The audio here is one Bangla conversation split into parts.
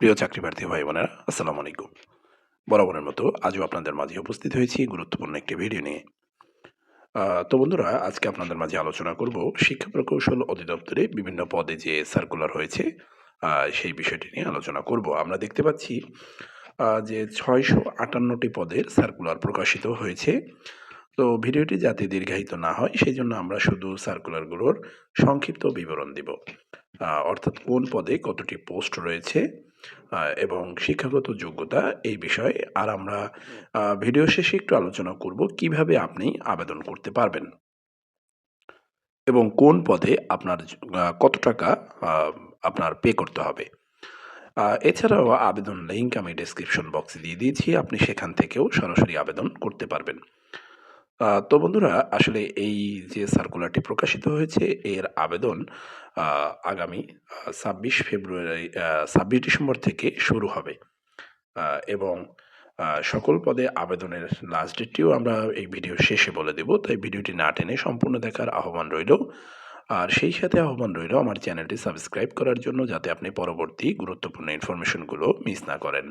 প্রিয় চাকরি প্রার্থী ভাই বোনেরা, আসসালামু আলাইকুম। বরাবরের মতো আজও আপনাদের মাঝে উপস্থিত হয়েছি গুরুত্বপূর্ণ একটি ভিডিও নিয়ে। তো বন্ধুরা, আজকে আপনাদের মাঝে আলোচনা করব শিক্ষা প্রকৌশল অধিদপ্তরে বিভিন্ন পদে যে সার্কুলার হয়েছে সেই বিষয়টি নিয়ে আলোচনা করব। আমরা দেখতে পাচ্ছি যে ছয়শো আটান্নটি পদের সার্কুলার প্রকাশিত হয়েছে। তো ভিডিওটি যাতে দীর্ঘায়িত না হয় সেই জন্য আমরা শুধু সার্কুলারগুলোর সংক্ষিপ্ত বিবরণ দিব। অর্থাৎ কোন পদে কতটি পোস্ট রয়েছে এবং শিক্ষাগত যোগ্যতা এই বিষয়ে। আর আমরা ভিডিও শেষে একটু আলোচনা করব কীভাবে আপনি আবেদন করতে পারবেন। এবং কোন পদে আপনার কত টাকা আপনার পে করতে হবে। এছাড়াও আবেদন লিঙ্ক আমি ডেসক্রিপশন বক্সে দিয়ে দিয়েছি। আপনি সেখান থেকেও সরাসরি আবেদন করতে পারবেন। তো বন্ধুরা, আসলে এই যে সার্কুলারটি প্রকাশিত হয়েছে, এর আবেদন আগামী ছাব্বিশ ফেব্রুয়ারি ছাব্বিশ ডিসেম্বর থেকে শুরু হবে। এবং সকল পদে আবেদনের লাস্ট ডেটটিও আমরা এই ভিডিও শেষে বলে দেব। তাই ভিডিওটি না টেনে সম্পূর্ণ দেখার আহ্বান রইল। আর সেই সাথে আহ্বান রইল আমার চ্যানেলটি সাবস্ক্রাইব করার জন্য, যাতে আপনি পরবর্তী গুরুত্বপূর্ণ ইনফরমেশনগুলো মিস না করেন।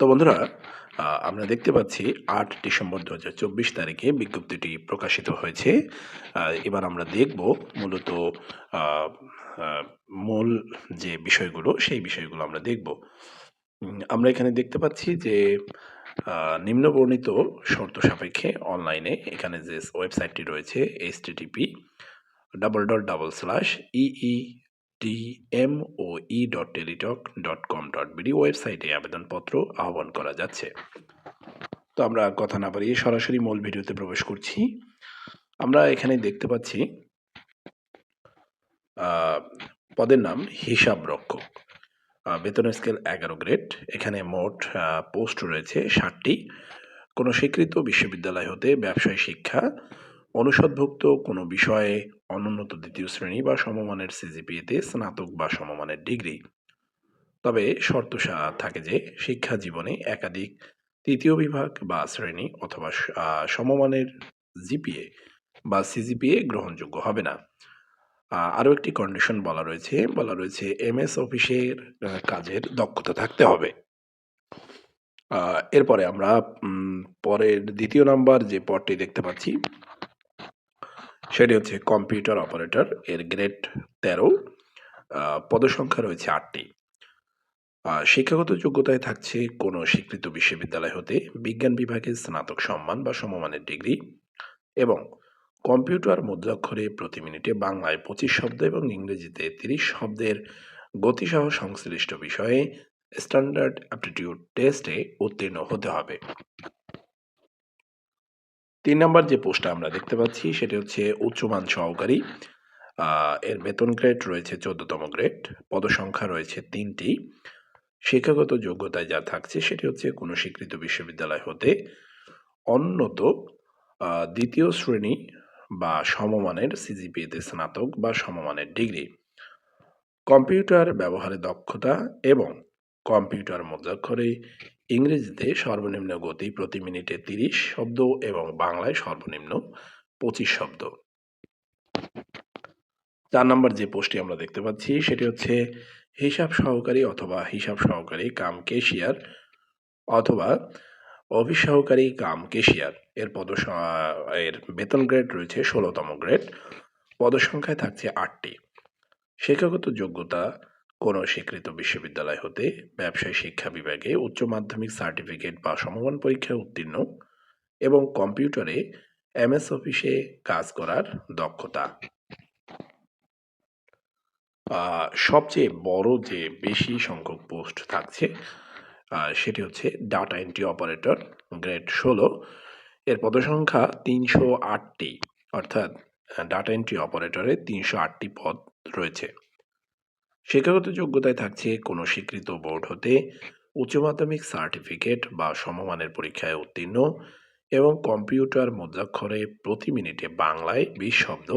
তো বন্ধুরা আমরা দেখতে পাচ্ছি আট ডিসেম্বর দু হাজার চব্বিশ তারিখে বিজ্ঞপ্তিটি প্রকাশিত হয়েছে। এবার আমরা দেখব মূলত মূল যে বিষয়গুলো, সেই বিষয়গুলো আমরা দেখব। আমরা এখানে দেখতে পাচ্ছি যে নিম্নবর্ণিত শর্ত সাপেক্ষে অনলাইনে এখানে যে ওয়েবসাইটটি রয়েছে H double dot double slash E T M O E dot Teletalk dot com dot ওয়েবসাইটে আবেদনপত্র আহ্বান করা যাচ্ছে। তো আমরা কথা না বাড়িয়ে সরাসরি মূল ভিডিওতে প্রবেশ করছি। আমরা এখানে দেখতে পাচ্ছি পদের নাম হিসাব রক্ষক। বেতন স্কেল এগারো গ্রেড। এখানে মোট পোস্ট রয়েছে ষাটটি। কোনো স্বীকৃত বিশ্ববিদ্যালয় হতে ব্যবসায় শিক্ষা, অনুষদভুক্ত কোনো বিষয়ে অনুন্নত দ্বিতীয় শ্রেণি বা সমমানের সিজিপিএতে স্নাতক বা সমমানের ডিগ্রি। তবে শর্ত থাকে যে শিক্ষা জীবনে একাধিক তৃতীয় বিভাগ বা শ্রেণি অথবা সমমানের জিপিএ বা সিজিপিএ গ্রহণযোগ্য হবে না। আরও একটি কন্ডিশন বলা রয়েছে বলা রয়েছে এমএস অফিসের কাজের দক্ষতা থাকতে হবে। এরপরে আমরা পরের দ্বিতীয় নাম্বার যে পদটি দেখতে পাচ্ছি সেটি হচ্ছে কম্পিউটার অপারেটর এর গ্রেড তেরো পদসংখ্যা রয়েছে আটটি। শিক্ষাগত যোগ্যতায় থাকছে কোনো স্বীকৃত বিশ্ববিদ্যালয় হতে বিজ্ঞান বিভাগে স্নাতক সম্মান বা সমমানের ডিগ্রি এবং কম্পিউটার মুদ্রাক্ষরে প্রতি মিনিটে বাংলায় পঁচিশ শব্দ এবং ইংরেজিতে তিরিশ শব্দের গতিসহ সংশ্লিষ্ট বিষয়ে স্ট্যান্ডার্ড অ্যাপটিটিউড টেস্টে উত্তীর্ণ হতে হবে। তিন নম্বর যে পোস্টটা আমরা দেখতে পাচ্ছি, সেটি হচ্ছে উচ্চমান সহকারী। এর বেতন গ্রেড রয়েছে চোদ্দতম গ্রেড পদসংখ্যা রয়েছে তিনটি। শিক্ষাগত যোগ্যতায় যা থাকছে, সেটি হচ্ছে কোনো স্বীকৃত বিশ্ববিদ্যালয় হতে অন্যত দ্বিতীয় শ্রেণি বা সমমানের সিজিপিএতে স্নাতক বা সমমানের ডিগ্রি। কম্পিউটার ব্যবহারে দক্ষতা এবং কম্পিউটার মুদ্রাক্ষরে ইংরেজিতে সর্বনিম্ন গতি প্রতি মিনিটে তিরিশ শব্দ এবং বাংলায় সর্বনিম্ন পঁচিশ শব্দ। চার নম্বর যে পোস্টটি আমরা দেখতে পাচ্ছি, সেটি হচ্ছে হিসাব সহকারী অথবা হিসাব সহকারী কাম কেশিয়ার অথবা অফিস সহকারী কাম কেশিয়ার এর পদ এর বেতন গ্রেড রয়েছে ষোলোতম গ্রেড। পদসংখ্যায় থাকছে আটটি। শিক্ষাগত যোগ্যতা কোনো স্বীকৃত বিশ্ববিদ্যালয় হতে ব্যবসায় শিক্ষা বিভাগে উচ্চ মাধ্যমিক সার্টিফিকেট বা সমমান পরীক্ষায় উত্তীর্ণ এবং কম্পিউটারে এমএস অফিসে কাজ করার দক্ষতা। সবচেয়ে বড় যে বেশি সংখ্যক পোস্ট থাকছে সেটি হচ্ছে ডাটা এন্ট্রি অপারেটর গ্রেড ষোলো। এর পদসংখ্যা তিনশো আটটি, অর্থাৎ ডাটা এন্ট্রি অপারেটরে তিনশো আটটি পদ রয়েছে। শিক্ষাগত যোগ্যতায় থাকছে কোনো স্বীকৃত বোর্ড হতে উচ্চ মাধ্যমিক সার্টিফিকেট বা সমমানের পরীক্ষায় উত্তীর্ণ এবং কম্পিউটার মুদ্রাক্ষরে প্রতি মিনিটে বাংলায় বিশ শব্দ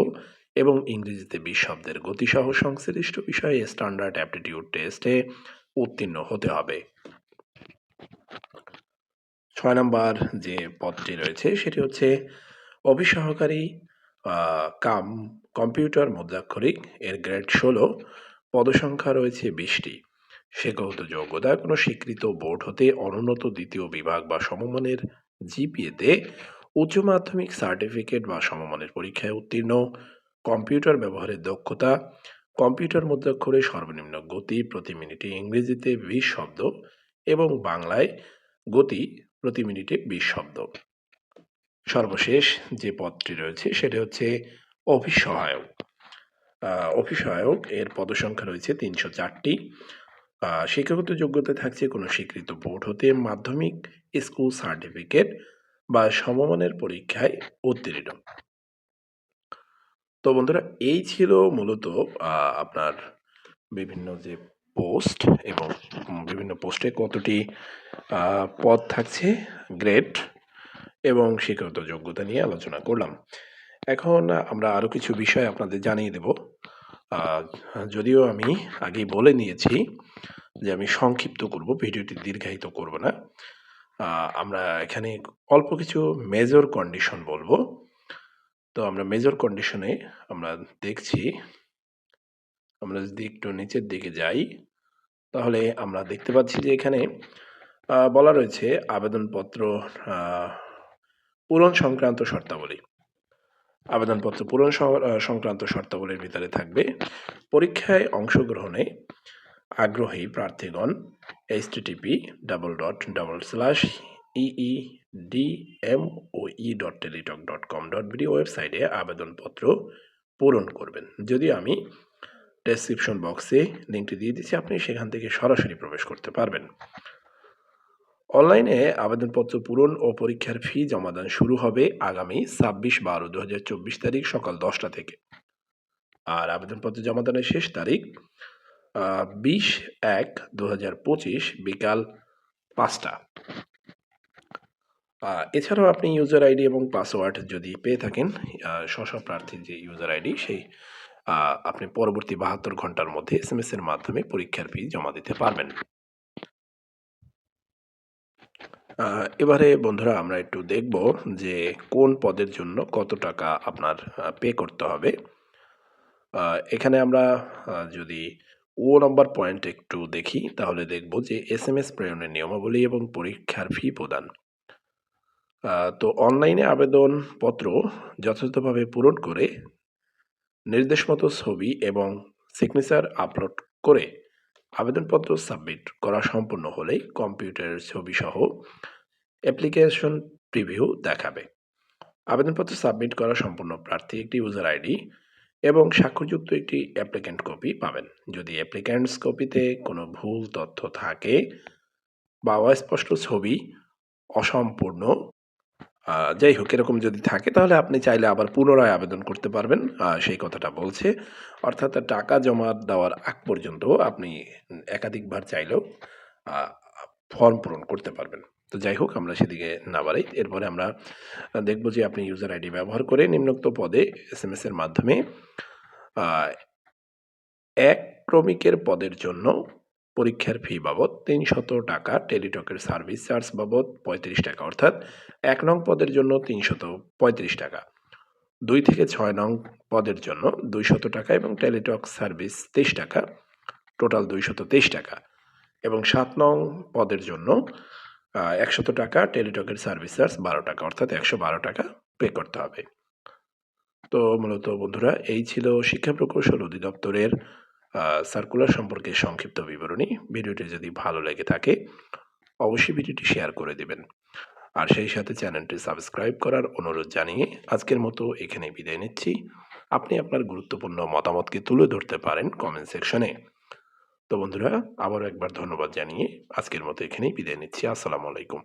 এবং ইংরেজিতে বিশ শব্দের গতিসহ সংশ্লিষ্ট বিষয়ে স্ট্যান্ডার্ড অ্যাপটিটিউড টেস্টে উত্তীর্ণ হতে হবে। ছয় নম্বর যে পদটি রয়েছে সেটি হচ্ছে অফিস সহকারী কাম, কম্পিউটার মুদ্রাক্ষরিক এর গ্রেড ১৬ পদসংখ্যা রয়েছে ২০টি। শিক্ষাগত যোগ্যতা কোনো স্বীকৃত বোর্ড হতে অনুন্নত দ্বিতীয় বিভাগ বা সমমানের জিপিএতে উচ্চ মাধ্যমিক সার্টিফিকেট বা সমমানের পরীক্ষায় উত্তীর্ণ, কম্পিউটার ব্যবহারের দক্ষতা, কম্পিউটার মুদ্রাক্ষরে সর্বনিম্ন গতি প্রতি মিনিটে ইংরেজিতে ২০ শব্দ এবং বাংলায় গতি প্রতি মিনিটে ২০ শব্দ। সর্বশেষ যে পদটি রয়েছে সেটি হচ্ছে অফিস সহায়ক। আ অফিস এর পদসংখ্যা রয়েছে ৩০৪টি। আ শিক্ষাগত যোগ্যতা থাকছে কোনো স্বীকৃত বোর্ড হতে মাধ্যমিক স্কুল সার্টিফিকেট বা সমমানের পরীক্ষায় উত্তীর্ণ। তো বন্ধুরা এই ছিল মূলত আপনার বিভিন্ন যে পোস্ট এবং বিভিন্ন পোস্টে কতটি পদ থাকছে, গ্রেড এবং শিক্ষাগত যোগ্যতা নিয়ে আলোচনা করলাম। এখন আমরা আরও কিছু বিষয় আপনাদের জানিয়ে দেব। যদিও আমি আগেই বলে নিয়েছি যে আমি সংক্ষিপ্ত করব, ভিডিওটি দীর্ঘায়িত করব না। আমরা এখানে অল্প কিছু মেজর কন্ডিশন বলব। তো আমরা মেজর কন্ডিশনে আমরা দেখছি আমরা যদি একটু নিচের দিকে যাই, তাহলে আমরা দেখতে পাচ্ছি যে এখানে বলা রয়েছে আবেদনপত্র পূরণ সংক্রান্ত শর্তাবলী। আবেদনপত্র পূরণ সংক্রান্ত শর্তাবলীর ভিতরে থাকবে পরীক্ষায় অংশগ্রহণে আগ্রহী প্রার্থীগণ http://eedmoe.teletalk.com.bd ওয়েবসাইটে আবেদনপত্র পূরণ করবেন। যদিও আমি ডেসক্রিপশন বক্সে লিঙ্কটি দিয়ে দিচ্ছি, আপনি সেখান থেকে সরাসরি প্রবেশ করতে পারবেন। অনলাইনে আবেদনপত্র পূরণ ও পরীক্ষার ফি জমাদান শুরু হবে আগামী ২৬/১২/২০২৪ তারিখ সকাল ১০টা থেকে। আর আবেদনপত্র জমাদানের শেষ তারিখ আ ২০/১/২০২৫ বিকাল পাঁচটা এছাড়াও আপনি ইউজার আইডি এবং পাসওয়ার্ড যদি পেয়ে থাকেন, স্ব-স্ব প্রার্থীর যে ইউজার আইডি সেই আপনি পরবর্তী ৭২ ঘণ্টার মধ্যে এসএমএস এর মাধ্যমে পরীক্ষার ফি জমা দিতে পারবেন। এবারে বন্ধুরা আমরা একটু দেখব যে কোন পদের জন্য কত টাকা আপনার পে করতে হবে। এখানে আমরা যদি ও নম্বর পয়েন্ট একটু দেখি, তাহলে দেখব যে এস এম এস প্রেরণের নিয়মাবলী এবং পরীক্ষার ফি প্রদান। তো অনলাইনে আবেদনপত্র যথাযথভাবে পূরণ করে নির্দেশ মতো ছবি এবং সিগনেচার আপলোড করে আবেদনপত্র সাবমিট করা সম্পূর্ণ হলেই কম্পিউটারের ছবিসহ অ্যাপ্লিকেশন প্রিভিউ দেখাবে। আবেদনপত্র সাবমিট করা সম্পূর্ণ প্রার্থী একটি ইউজার আইডি এবং স্বাক্ষরযুক্ত একটি অ্যাপ্লিক্যান্ট কপি পাবেন। যদি অ্যাপ্লিক্যান্টস কপিতে কোনো ভুল তথ্য থাকে বা অস্পষ্ট ছবি, অসম্পূর্ণ যাই হোক, এরকম যদি থাকে, তাহলে আপনি চাইলে আবার পুনরায় আবেদন করতে পারবেন। সেই কথাটা বলছে। অর্থাৎ টাকা জমা দেওয়ার আগ পর্যন্ত আপনি একাধিকবার চাইলেও ফর্ম পূরণ করতে পারবেন। তো যাই হোক, আমরা সেদিকে না বাড়াই। এরপরে আমরা দেখব যে আপনি ইউজার আইডি ব্যবহার করে নিম্নোক্ত পদে এস এম এর মাধ্যমে এক ক্রমিকের পদের জন্য পরীক্ষার ফি বাবদ ৳৩০০ টেলিটকের সার্ভিস চার্জ বাবদ ৳৩৫ অর্থাৎ ১ নং পদের জন্য ৳৩৩৫ ২ থেকে ছয় নং পদের জন্য ৳২০০ এবং টেলিটক সার্ভিস ৳২৩ টোটাল ৳২২৩ এবং সাত নং পদের জন্য একশত টাকা টেলিটকের সার্ভিস চার্জ ৳১২ অর্থাৎ ৳১১২ পে করতে হবে। তো মূলত বন্ধুরা, এই ছিল শিক্ষা প্রকৌশল অধিদপ্তরের সার্কুলার সম্পর্কে সংক্ষিপ্ত বিবরণী। ভিডিওটি যদি ভালো লেগে থাকে, অবশ্যই ভিডিওটি শেয়ার করে দিবেন। আর সেই সাথে চ্যানেলটি সাবস্ক্রাইব করার অনুরোধ জানিয়ে আজকের মতো এখানে বিদায় নিচ্ছি। আপনি আপনার গুরুত্বপূর্ণ মতামতকে তুলে ধরতে পারেন কমেন্ট সেকশনে। তো বন্ধুরা, আবারও একবার ধন্যবাদ জানিয়ে আজকের মতো এখানেই বিদায় নিচ্ছি। আসসালামু আলাইকুম।